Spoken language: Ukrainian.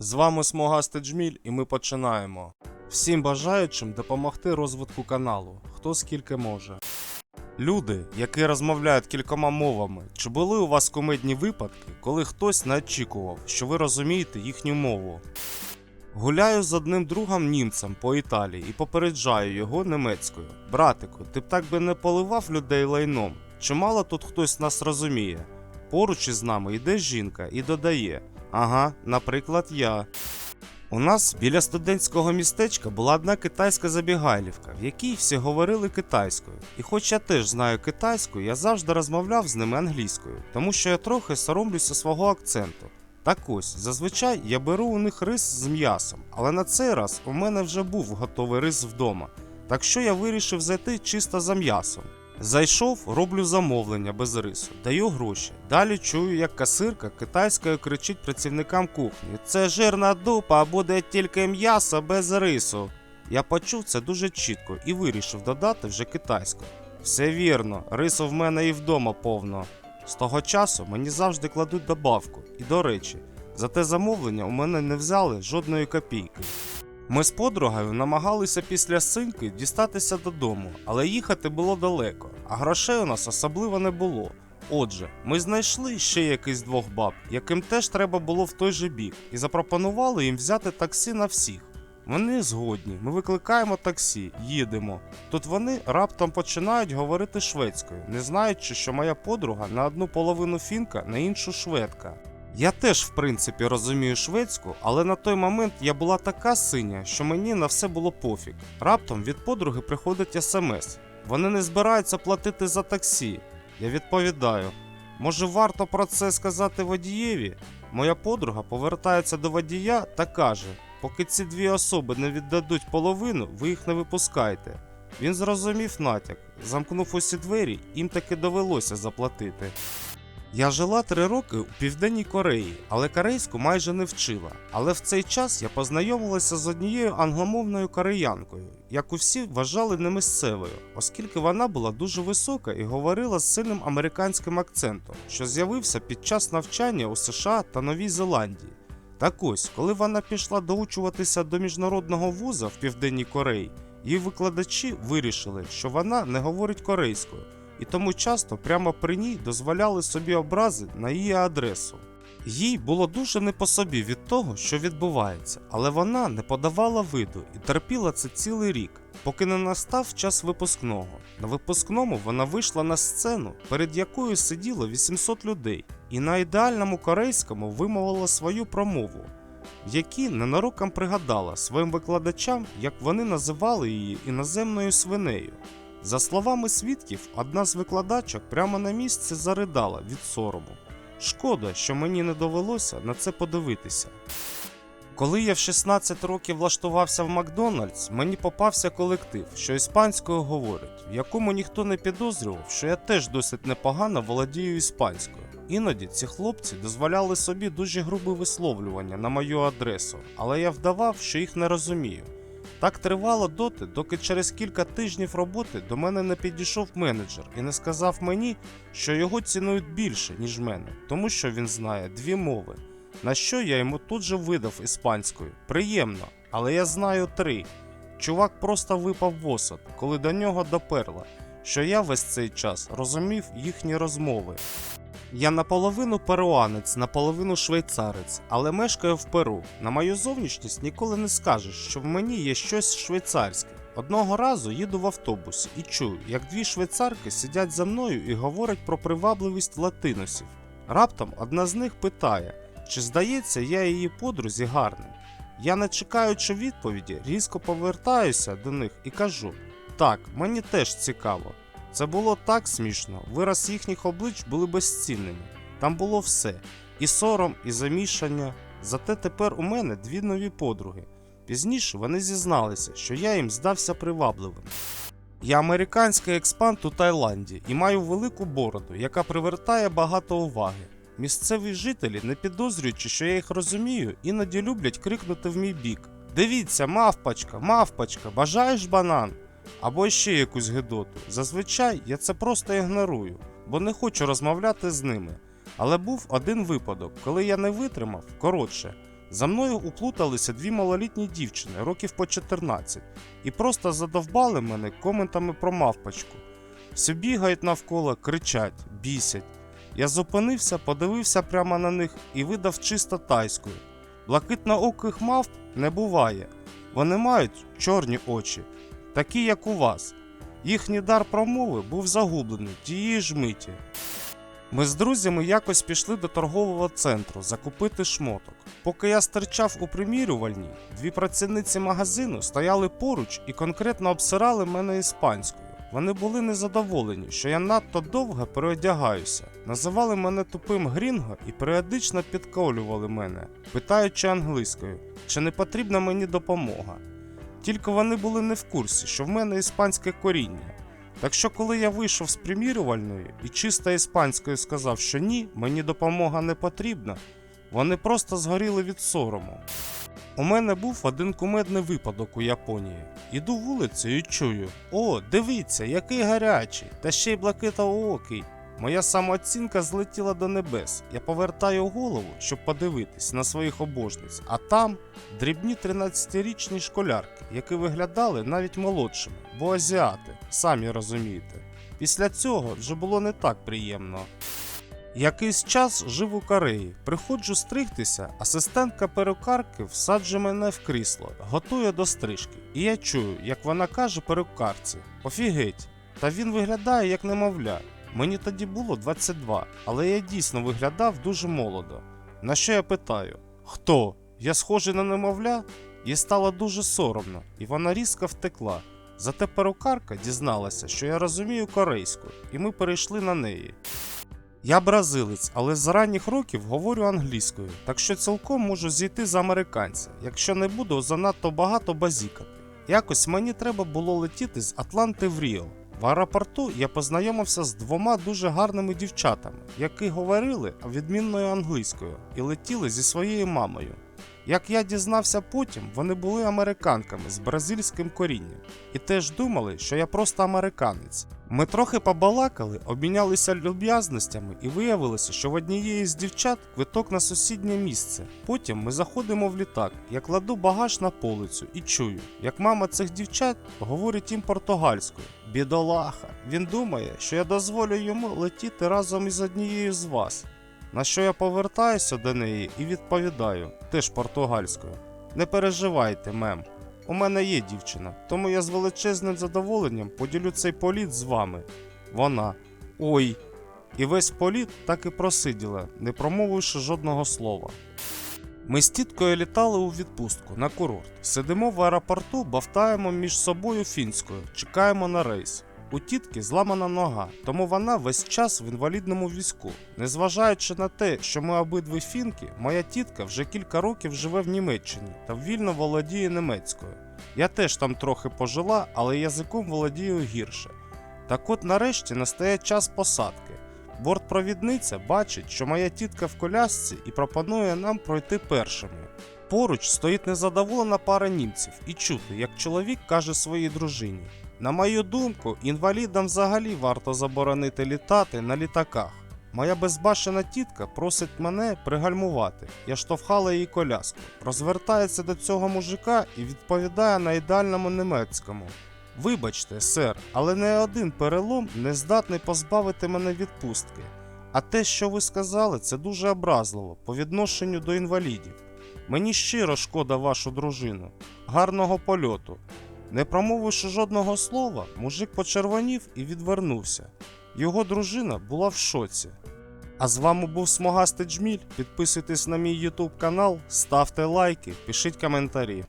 З вами Смогастий Джміль і ми починаємо. Всім бажаючим допомогти розвитку каналу, хто скільки може. Люди, які розмовляють кількома мовами, чи були у вас кумедні випадки, коли хтось не очікував, що ви розумієте їхню мову? Гуляю з одним другом німцем по Італії і попереджаю його німецькою. Братику, ти б так би не поливав людей лайном. Чимало тут хтось нас розуміє. Поруч із нами йде жінка і додає: Ага, наприклад, я. У нас біля студентського містечка була одна китайська забігайлівка, в якій всі говорили китайською. І хоч я теж знаю китайську, я завжди розмовляв з ними англійською, тому що я трохи соромлюся свого акценту. Так ось, зазвичай я беру у них рис з м'ясом, але на цей раз у мене вже був готовий рис вдома. Так що я вирішив зайти чисто за м'ясом. Зайшов, роблю замовлення без рису, даю гроші. Далі чую, як касирка китайською кричить працівникам кухні: Це жирна дупа, буде тільки м'ясо без рису. Я почув це дуже чітко і вирішив додати вже китайською. Все вірно, рису в мене і вдома повно. З того часу мені завжди кладуть добавку. І до речі, за те замовлення у мене не взяли жодної копійки. Ми з подругою намагалися після синьки дістатися додому, але їхати було далеко, а грошей у нас особливо не було. Отже, ми знайшли ще якийсь двох баб, яким теж треба було в той же бік, і запропонували їм взяти таксі на всіх. Вони згодні, ми викликаємо таксі, їдемо. Тут вони раптом починають говорити шведською, не знаючи, що моя подруга на одну половину фінка, на іншу шведка. Я теж, в принципі, розумію шведську, але на той момент я була така синя, що мені на все було пофіг. Раптом від подруги приходить смс. Вони не збираються платити за таксі. Я відповідаю: може варто про це сказати водієві? Моя подруга повертається до водія та каже: поки ці дві особи не віддадуть половину, ви їх не випускайте. Він зрозумів натяк, замкнув усі двері, їм таки довелося заплатити. Я жила три роки у Південній Кореї, але корейську майже не вчила. Але в цей час я познайомилася з однією англомовною кореянкою, яку всі вважали не місцевою, оскільки вона була дуже висока і говорила з сильним американським акцентом, що з'явився під час навчання у США та Новій Зеландії. Так ось, коли вона пішла доучуватися до міжнародного вуза в Південній Кореї, її викладачі вирішили, що вона не говорить корейською і тому часто прямо при ній дозволяли собі образи на її адресу. Їй було дуже не по собі від того, що відбувається, але вона не подавала виду і терпіла це цілий рік, поки не настав час випускного. На випускному вона вийшла на сцену, перед якою сиділо 800 людей, і на ідеальному корейському вимовила свою промову, в якій ненароком пригадала своїм викладачам, як вони називали її іноземною свинею. За словами свідків, одна з викладачок прямо на місці заридала від сорому. Шкода, що мені не довелося на це подивитися. Коли я в 16 років влаштувався в Макдональдс, мені попався колектив, що іспанською говорить, в якому ніхто не підозрював, що я теж досить непогано володію іспанською. Іноді ці хлопці дозволяли собі дуже грубе висловлювання на мою адресу, але я вдавав, що їх не розумію. Так тривало доти, доки через кілька тижнів роботи до мене не підійшов менеджер і не сказав мені, що його цінують більше, ніж мене, тому що він знає дві мови. На що я йому тут же видав іспанською. Приємно, але я знаю три. Чувак просто випав в осад, коли до нього доперла, що я весь цей час розумів їхні розмови. Я наполовину перуанець, наполовину швейцарець, але мешкаю в Перу. На мою зовнішність ніколи не скажеш, що в мені є щось швейцарське. Одного разу їду в автобусі і чую, як дві швейцарки сидять за мною і говорять про привабливість латиносів. Раптом одна з них питає, чи здається я її подрузі гарним. Я, не чекаючи відповіді, різко повертаюся до них і кажу: так, мені теж цікаво. Це було так смішно, вираз їхніх облич були безцінними. Там було все: і сором, і замішання. Зате тепер у мене дві нові подруги. Пізніше вони зізналися, що я їм здався привабливим. Я американський експант у Таїланді і маю велику бороду, яка привертає багато уваги. Місцеві жителі, не підозрюючи, що я їх розумію, іноді люблять крикнути в мій бік: Дивіться, мавпачка, мавпачка, бажаєш банан? Або ще якусь гидоту. Зазвичай я це просто ігнорую, бо не хочу розмовляти з ними. Але був один випадок, коли я не витримав, коротше, За мною уплуталися дві малолітні дівчини, років по 14, і просто задовбали мене коментами про мавпочку. Всі бігають навколо, кричать, бісять. Я зупинився, подивився прямо на них і видав чисто тайською. Блакитнооких мавп не буває. Вони мають чорні очі, такі як у вас. Їхній дар промови був загублений тієї ж миті. Ми з друзями якось пішли до торгового центру закупити шмоток. Поки я стирчав у примірювальній, дві працівниці магазину стояли поруч і конкретно обсирали мене іспанською. Вони були незадоволені, що я надто довго переодягаюся, називали мене тупим грінго і періодично підколювали мене, питаючи англійською, чи не потрібна мені допомога. Тільки вони були не в курсі, що в мене іспанське коріння. Так що, коли я вийшов з примірювальної і чисто іспанською сказав, що ні, мені допомога не потрібна, вони просто згоріли від сорому. У мене був один кумедний випадок у Японії. Іду вулицею і чую: О, дивіться, який гарячий, та ще й блакитоокий. Моя самооцінка злетіла до небес. Я повертаю голову, щоб подивитись на своїх обожниць, а там дрібні 13-річні школярки, які виглядали навіть молодшими, бо азіати, самі розумієте. Після цього вже було не так приємно. Якийсь час жив у Кореї. Приходжу стригтися, асистентка перукарки всаджує мене в крісло, готує до стрижки. І я чую, як вона каже перукарці: Офігеть, та він виглядає як немовля. Мені тоді було 22, але я дійсно виглядав дуже молодо. На що я питаю: Хто? Я схожий на немовля? Їй стало дуже соромно, і вона різко втекла. Зате перукарка дізналася, що я розумію корейську, і ми перейшли на неї. Я бразилець, але з ранніх років говорю англійською, так що цілком можу зійти за американця, якщо не буду занадто багато базікати. Якось мені треба було летіти з Атланти в Ріо. В аеропорту я познайомився з двома дуже гарними дівчатами, які говорили відмінною англійською і летіли зі своєю мамою. Як я дізнався потім, вони були американками з бразильським корінням і теж думали, що я просто американець. Ми трохи побалакали, обмінялися люб'язностями і виявилося, що в однієї з дівчат квиток на сусіднє місце. Потім ми заходимо в літак, я кладу багаж на полицю і чую, як мама цих дівчат говорить їм португальською. Бідолаха, він думає, що я дозволю йому летіти разом із однією з вас. На що я повертаюся до неї і відповідаю, теж португальською. Не переживайте, мем. У мене є дівчина, тому я з величезним задоволенням поділю цей політ з вами. Вона. Ой. І весь політ так і просиділа, не промовивши жодного слова. Ми з тіткою літали у відпустку на курорт. Сидимо в аеропорту, бавтаємо між собою фінською, чекаємо на рейс. У тітки зламана нога, тому вона весь час в інвалідному візку. Незважаючи на те, що ми обидві фінки, моя тітка вже кілька років живе в Німеччині та вільно володіє німецькою. Я теж там трохи пожила, але язиком володію гірше. Так от нарешті настає час посадки. Бортпровідниця бачить, що моя тітка в колясці і пропонує нам пройти першими. Поруч стоїть незадоволена пара німців і чути, як чоловік каже своїй дружині: На мою думку, інвалідам взагалі варто заборонити літати на літаках. Моя безбашена тітка просить мене пригальмувати. Я штовхала її коляску, розвертається до цього мужика і відповідає на ідеальному німецькому. Вибачте, сер, але не один перелом не здатний позбавити мене відпустки. А те, що ви сказали, це дуже образливо по відношенню до інвалідів. Мені щиро шкода вашу дружину. Гарного польоту. Не промовивши жодного слова, мужик почервонів і відвернувся. Його дружина була в шоці. А з вами був Смогастий Джміль. Підписуйтесь на мій YouTube канал, ставте лайки, пишіть коментарі.